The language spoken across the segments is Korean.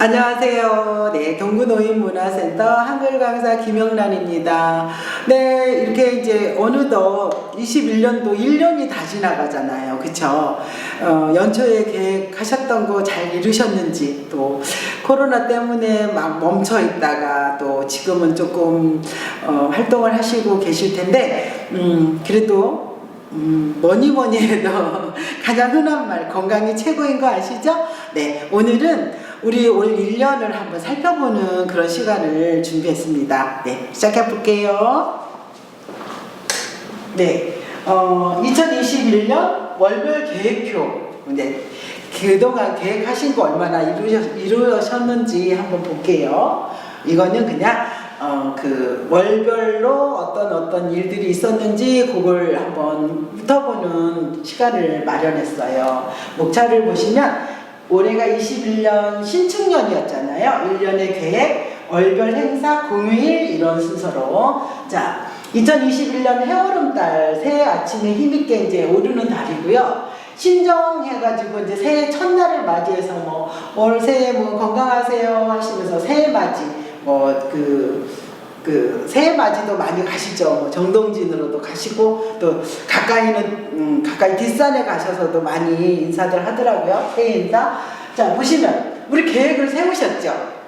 안녕하세요. 네, 동구노인문화센터 한글 강사 김영란입니다. 네, 이렇게 이제 어느덧 21년도 1년이 다 지나가잖아요. 그쵸? 어, 연초에 계획하셨던 거 잘 이루셨는지, 또 코로나 때문에 막 멈춰 있다가 또 지금은 조금 어, 활동을 하시고 계실 텐데, 음, 그래도 음, 뭐니 뭐니 해도 가장 흔한 말 건강이 최고인 거 아시죠? 네, 오늘은 우리 올 1년을 한번 살펴보는 그런 시간을 준비했습니다. 네, 시작해 볼게요. 네, 어, 2021년 월별 계획표. 네, 그동안 계획하신 거 얼마나 이루셨, 이루셨는지 한번 볼게요. 이거는 그냥 어, 그 월별로 어떤 어떤 일들이 있었는지 그걸 한번 훑어보는 시간을 마련했어요. 목차를 보시면 올해가 21년 신축년이었잖아요. 1년의 계획, 월별 행사, 공휴일 이런 순서로 자 2021년 해오름달 새해 아침에 힘있게 이제 오르는 달이고요. 신정해가지고 이제 새해 첫날을 맞이해서 뭐올 새해 뭐 건강하세요 하시면서 새해 맞이 뭐그 그 새해 맞이도 많이 가시죠. 뭐 정동진으로도 가시고 또 가까이는 음, 가까이 뒷산에 가셔서도 많이 인사들 하더라고요. 새해 인사. 자 보시면 우리 계획을 세우셨죠.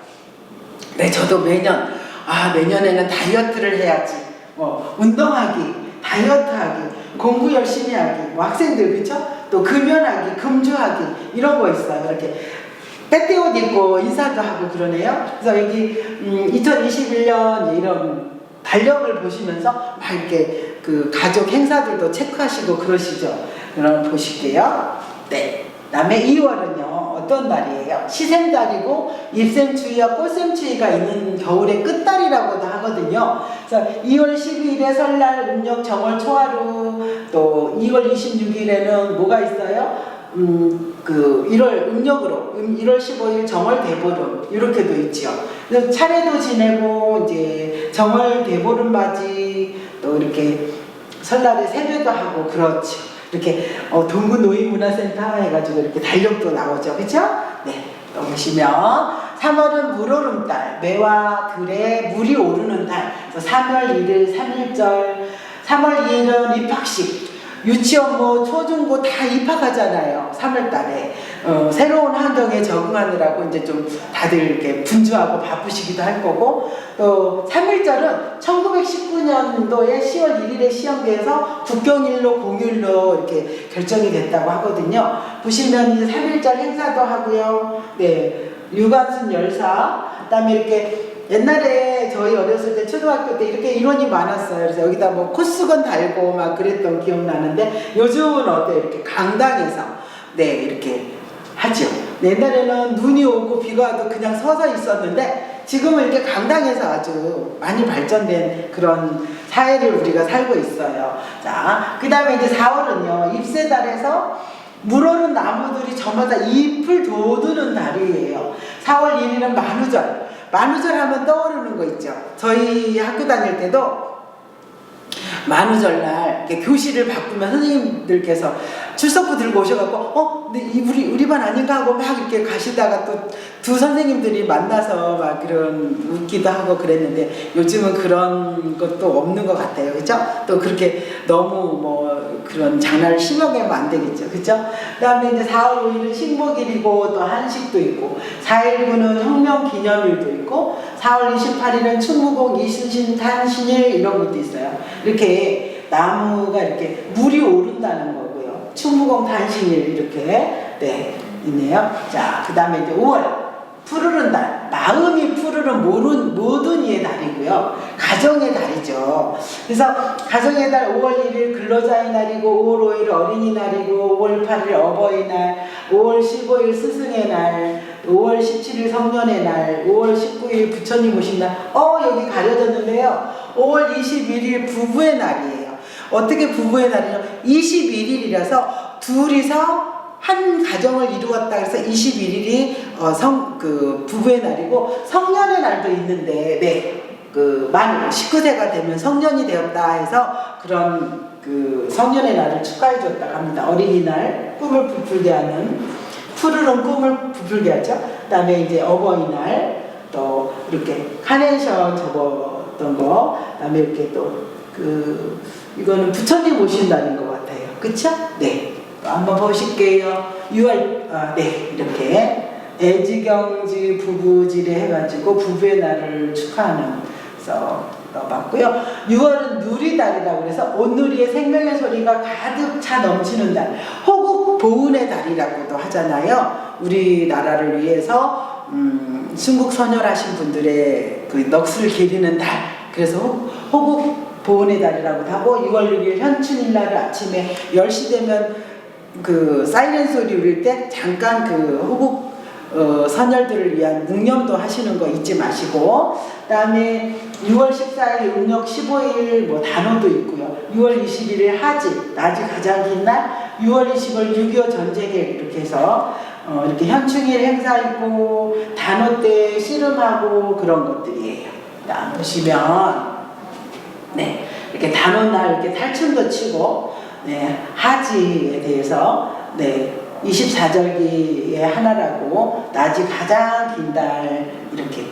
네, 저도 매년 아 내년에는 다이어트를 해야지. 뭐 운동하기, 다이어트하기, 공부 열심히 하기. 뭐 학생들 그렇죠? 또 금연하기, 금주하기 이런 거 있어요. 이렇게 빼떼 옷 입고 인사도 하고 그러네요. 그래서 여기 음, 2021년 이런 달력을 보시면서 막 이렇게 그 가족 행사들도 체크하시고 그러시죠. 그럼 보실게요. 네. 다음에 2월은요 어떤 달이에요? 시샘달이고 입샘추위와 꽃샘추위가 있는 겨울의 끝달이라고도 하거든요. 그래서 2월 12일에 설날, 음력, 정월, 초하루 또 2월 26일에는 뭐가 있어요? 음, 그 1월 음력으로 음, 1월 15일 정월 대보름 이렇게도 있지요. 그래서 차례도 지내고 이제 정월 대보름 맞이 또 이렇게 설날에 세배도 하고 그렇죠. 이렇게 어, 동구 노인문화센터 해가지고 이렇게 달력도 나오죠, 그렇죠? 네, 또 보시면 3월은 물오름달, 매와 들에 물이 오르는 달. 그래서 3월 1일 3일절, 3월 2일은 입학식. 유치원 뭐 초중고 다 입학하잖아요. 3월 달에. 어, 새로운 환경에 적응하느라고 이제 좀 다들 이렇게 분주하고 바쁘시기도 할 거고 또 3일절은 1919년도에 10월 1일에 시험대에서 국경일로 공휴일로 이렇게 결정이 됐다고 하거든요. 보시면 이 3일절 행사도 하고요. 네. 유관순 열사 그다음에 이렇게 옛날에 저희 어렸을 때 초등학교 때 이렇게 인원이 많았어요. 그래서 여기다 뭐 코수건 달고 막 그랬던 기억 나는데 요즘은 어때 이렇게 강당에서 네 이렇게 하죠. 옛날에는 눈이 오고 비가 와도 그냥 서서 있었는데 지금은 이렇게 강당에서 아주 많이 발전된 그런 사회를 우리가 살고 있어요. 자, 그 다음에 이제 4월은요, 잎새달에서 물오른 나무들이 저마다 잎을 돋우는 달이에요. 4월 1일은 만우절. 만우절 하면 떠오르는 거 있죠. 저희 학교 다닐 때도 만우절날 교실을 바꾸면 선생님들께서 출석부 들고 오셔갖고 어, 근데 이 우리 우리 반 아닌가 하고 막 이렇게 가시다가 또 두 선생님들이 만나서 막 그런 웃기도 하고 그랬는데 요즘은 그런 것도 없는 것 같아요, 그죠? 또 그렇게 너무 뭐 그런 장난을 심하게 하면 안 되겠죠, 그죠? 그 다음에 이제 4월 5일은 식목일이고 또 한식도 있고 4.19는 혁명 기념일도 있고 4월 28일은 충무공 이순신 탄신일 이런 것도 있어요. 이렇게 나무가 이렇게 물이 오른다는 거고요. 충무공 탄신일 이렇게 네 있네요. 자, 그 다음에 이제 5월 푸르른 달, 마음이 푸르른 모든, 모든 이의 달이고요. 가정의 달이죠. 그래서 가정의 달 5월 1일 근로자의 날이고 5월 5일 어린이날이고 5월 8일 어버이날, 5월 15일 스승의 날, 5월 17일 성년의 날, 5월 19일 부처님 오신 날. 어, 여기 가려졌는데요. 5월 21일 부부의 날이에요. 어떻게 부부의 날이죠? 21일이라서 둘이서 한 가정을 이루었다 그래서 21일이 어, 성, 그 부부의 날이고 성년의 날도 있는데 네. 그만 19세가 되면 성년이 되었다 해서 그런 그 성년의 날을 축하해 줬다고 합니다. 어린이날 꿈을 부풀게 하는 푸르른 꿈을 부풀게 하죠. 그다음에 이제 어버이날 또 이렇게 카네이션 접었던 거, 그다음에 이렇게 또 그 이거는 부처님 오신 날인 것 같아요. 그쵸? 네. 또 한번 보실게요. 6월 아, 네 이렇게 애지경지 부부지례 해가지고 부부의 날을 축하하는 그래서 넣어봤고요. 6월은 누리달이라고 해서 온누리의 생명의 소리가 가득 차 넘치는 달, 호국 보은의 달이라고도 하잖아요. 우리나라를 위해서 음, 순국 선열하신 분들의 그 넋을 기리는 달. 그래서 호- 호국 보은의 달이라고도 하고 6월 6일 현춘일 날 아침에 10시 되면 그 사이렌 소리 울릴 때 잠깐 그 호국 어, 선열들을 위한 묵념도 하시는 거 잊지 마시고 그다음에 6월 14일 음력 15일 뭐 단어도 있고요. 6월 21일 하지 낮이 가장 긴 날. 6월 20일 6.25 전쟁일 이렇게 해서 어, 이렇게 현충일 행사 있고 단어 때 씨름하고 그런 것들이에요. 자, 보시면 네 이렇게 단어 날 이렇게 탈춤도 치고 네 하지에 대해서 네 24절기의 하나라고 낮이 가장 긴 달 이렇게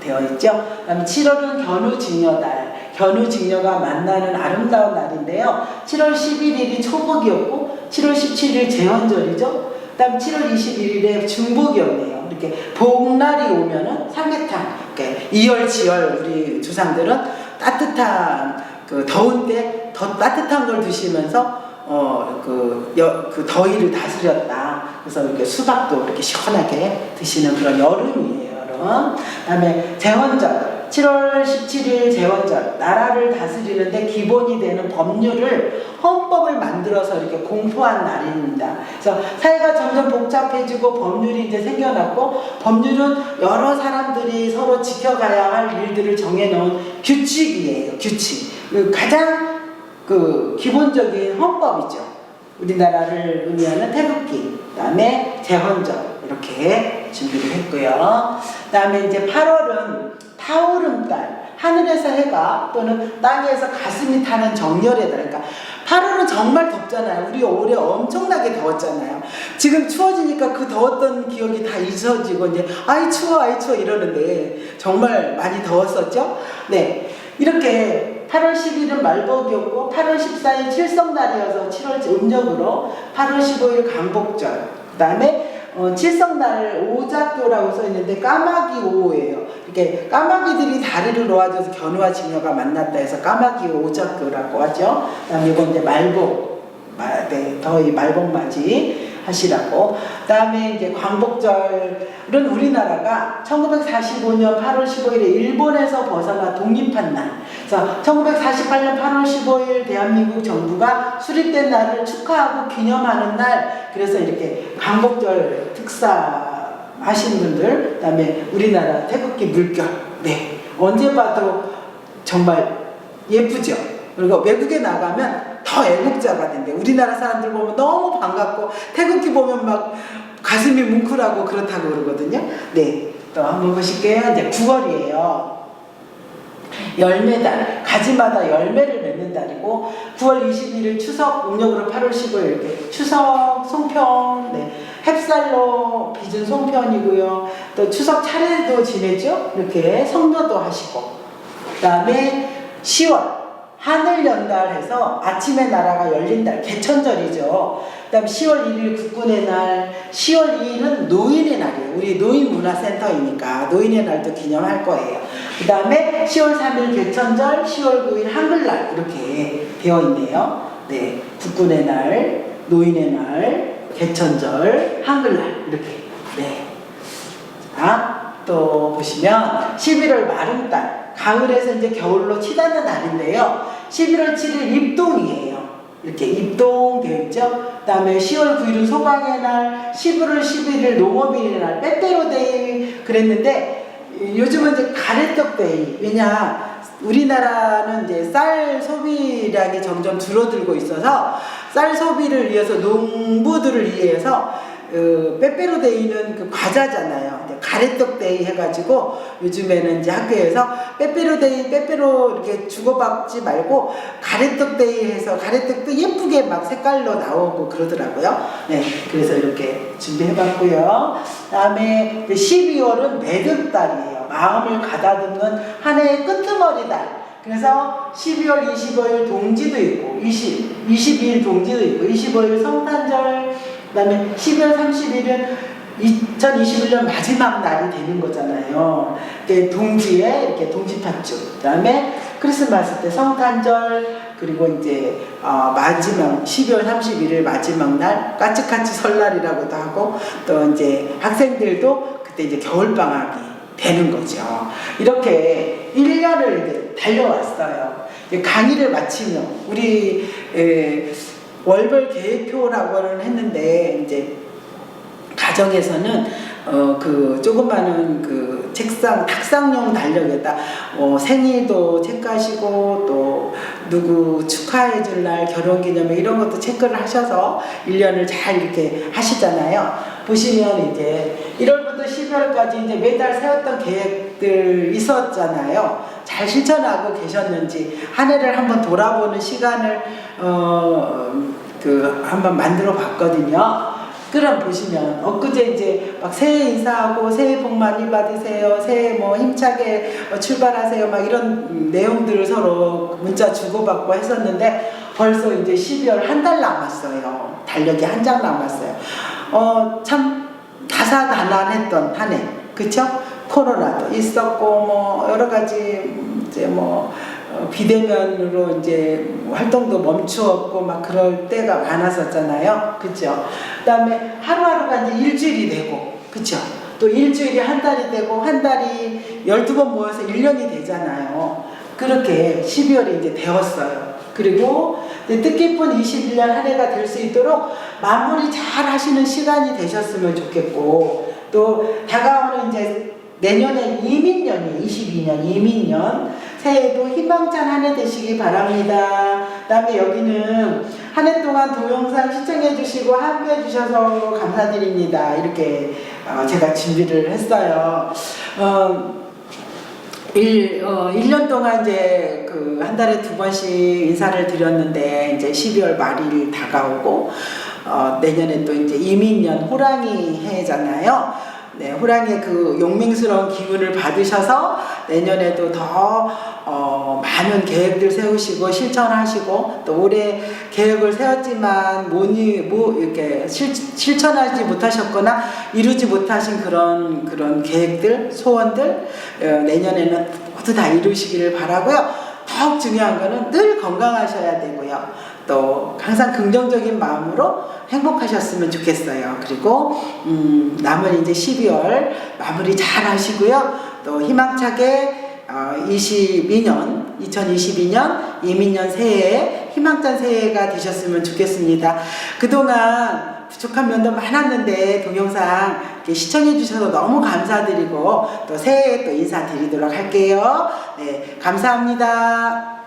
되어 있죠. 그다음에 7월은 견우직녀달, 견우직녀가 만나는 아름다운 날인데요. 7월 11일이 초복이었고 7월 17일 제헌절이죠. 그다음 7월 21일에 중복이었네요. 이렇게 복날이 오면은 삼계탕, 이렇게 이열치열 우리 주상들은 따뜻한 그 더운 때 더 따뜻한 걸 드시면서 어그 그 더위를 다스렸다. 그래서 이렇게 수박도 이렇게 시원하게 드시는 그런 여름이에요. 여름. 그다음에 제헌절. 7월 17일 제헌절 나라를 다스리는데 기본이 되는 법률을 헌법을 만들어서 이렇게 공포한 날입니다. 그래서 사회가 점점 복잡해지고 법률이 이제 생겨났고 법률은 여러 사람들이 서로 지켜가야 할 일들을 정해놓은 규칙이에요. 규칙. 그 가장 그 기본적인 헌법이죠. 우리나라를 의미하는 태극기, 그다음에 제헌절 이렇게 준비를 했고요. 그다음에 이제 8월은 타오름달, 하늘에서 해가 또는 땅에서 가슴이 타는 정열의 달. 그러니까 8월은 정말 덥잖아요. 우리 올해 엄청나게 더웠잖아요. 지금 추워지니까 그 더웠던 기억이 다 잊혀지고 이제 아이 추워 아이 추워 이러는데 정말 많이 더웠었죠. 네. 이렇게 8월 10일은 말복이었고 8월 14일 칠성날이어서 7월 음력으로 8월 15일 강복절 그 다음에 어, 칠성날 오작교라고 써 있는데 까마귀 오예요. 이렇게 까마귀들이 다리를 놓아줘서 견우와 직녀가 만났다 해서 까마귀 오작교라고 하죠. 그다음에 이건 이제 말복, 마, 네, 더위 말복맞이 하시라고. 그다음에 이제 광복절은 우리나라가 1945년 8월 15일에 일본에서 벗어나 독립한 날. 그래서 1948년 8월 15일 대한민국 정부가 수립된 날을 축하하고 기념하는 날. 그래서 이렇게 광복절 특사 하시는 분들, 그다음에 우리나라 태극기 물결. 네. 언제 봐도 정말 예쁘죠. 그리고 외국에 나가면 더 애국자가 된대. 우리나라 사람들 보면 너무 반갑고 태극기 보면 막 가슴이 뭉클하고 그렇다고 그러거든요. 네. 또 한번 보실게요. 이제 9월이에요. 열매달, 가지마다 열매를 맺는 달이고 9월 21일 추석, 음력으로 8월 15일 이렇게 추석, 송편, 네, 햅쌀로 빚은 송편이고요. 또 추석 차례도 지내죠. 이렇게 성도도 하시고 그 다음에 10월 하늘 연달 해서 아침의 나라가 열린 달 개천절이죠. 그 다음 10월 1일 국군의 날, 10월 2일은 노인의 날이에요. 우리 노인문화센터이니까 노인의 날도 기념할 거예요. 그 다음에 10월 3일 개천절, 10월 9일 한글날 이렇게 되어 있네요. 네, 국군의 날, 노인의 날, 개천절, 한글날 이렇게. 네. 자, 또 보시면 11월 마름달, 가을에서 이제 겨울로 치닫는 날인데요. 11월 7일 입동이에요. 이렇게 입동 되어 있죠. 그 다음에 10월 9일은 소강의 날, 11월 11일 농업인의 날, 빼빼로데이 그랬는데 요즘은 이제 가래떡데이. 왜냐, 우리나라는 이제 쌀 소비량이 점점 줄어들고 있어서 쌀 소비를 위해서 농부들을 위해서 그 빼빼로데이는 그 과자잖아요. 가래떡데이 해가지고 요즘에는 이제 학교에서 빼빼로데이 빼빼로 이렇게 주고받지 말고 가래떡데이 해서 가래떡도 예쁘게 막 색깔로 나오고 그러더라고요. 네, 그래서 이렇게 준비해봤고요. 그다음에 12월은 매듭달이에요. 마음을 가다듬는 한 해의 끄트머리 달. 그래서 12월 25일 동지도 있고 20, 22일 동지도 있고 25일 성탄절 그 다음에 12월 30일은 2021년 마지막 날이 되는 거잖아요. 이렇게 동지에 이렇게 동지 팥죽. 그다음에 크리스마스 때 성탄절 그리고 이제 어, 마지막 12월 31일 마지막 날 까치까치 설날이라고도 하고 또 이제 학생들도 그때 이제 겨울 방학이 되는 거죠. 이렇게 1년을 이제 달려왔어요. 이제 강의를 마치며 우리 에, 월별 계획표라고는 했는데 이제 가정에서는 어 그 조그마한 그 책상 탁상용 달력에다 어 생일도 체크하시고 또 누구 축하해 줄 날 결혼 기념일 이런 것도 체크를 하셔서 1년을 잘 이렇게 하시잖아요. 보시면 이제 1월부터 12월까지 이제 매달 세웠던 계획들 있었잖아요. 잘 실천하고 계셨는지 한 해를 한번 돌아보는 시간을 어 그 한번 만들어 봤거든요. 그럼 보시면 엊그제 이제 막 새해 인사하고 새해 복 많이 받으세요. 새해 뭐 힘차게 어, 출발하세요. 막 이런 음, 내용들을 서로 문자 주고받고 했었는데 벌써 이제 12월 한 달 남았어요. 달력이 한 장 남았어요. 어, 참 다사다난했던 한 해. 그쵸? 코로나도 있었고 뭐 여러 가지 이제 뭐 어, 비대면으로 이제 활동도 멈추었고 막 그럴 때가 많았었잖아요. 그죠? 그다음에 하루하루가 이제 일주일이 되고 그죠? 또 일주일이 한 달이 되고 한 달이 12번 모여서 1년이 되잖아요. 그렇게 12월이 이제 되었어요. 그리고 뜻깊은 21년 한 해가 될 수 있도록 마무리 잘 하시는 시간이 되셨으면 좋겠고 또 다가오는 이제 내년에 이민년이에요. 22년 이민년 새해도 희망찬 한 해 되시기 바랍니다. 그다음에 여기는 한 해 동안 동영상 시청해 주시고 함께 해 주셔서 감사드립니다. 이렇게 어, 제가 준비를 했어요. 어, 일, 어, 1년 동안 이제 그 한 달에 두 번씩 인사를 드렸는데 이제 12월 말일 다가오고 어, 내년에 또 이제 이민년 호랑이 해잖아요. 네, 호랑이의 그 용맹스러운 기운을 받으셔서 내년에도 더 어, 많은 계획들 세우시고 실천하시고 또 올해 계획을 세웠지만 뭐니 뭐 이렇게 실, 실천하지 못하셨거나 이루지 못하신 그런 그런 계획들 소원들 어, 내년에는 모두 다 이루시기를 바라고요. 더욱 중요한 거는 늘 건강하셔야 되고요. 또 항상 긍정적인 마음으로 행복하셨으면 좋겠어요. 그리고 음, 남은 이제 12월 마무리 잘 하시고요. 또 희망차게 어, 22년, 2022년 이민년 새해에 희망찬 새해가 되셨으면 좋겠습니다. 그동안 부족한 면도 많았는데 동영상 시청해 주셔서 너무 감사드리고 또 새해에 또 인사드리도록 할게요. 네, 감사합니다.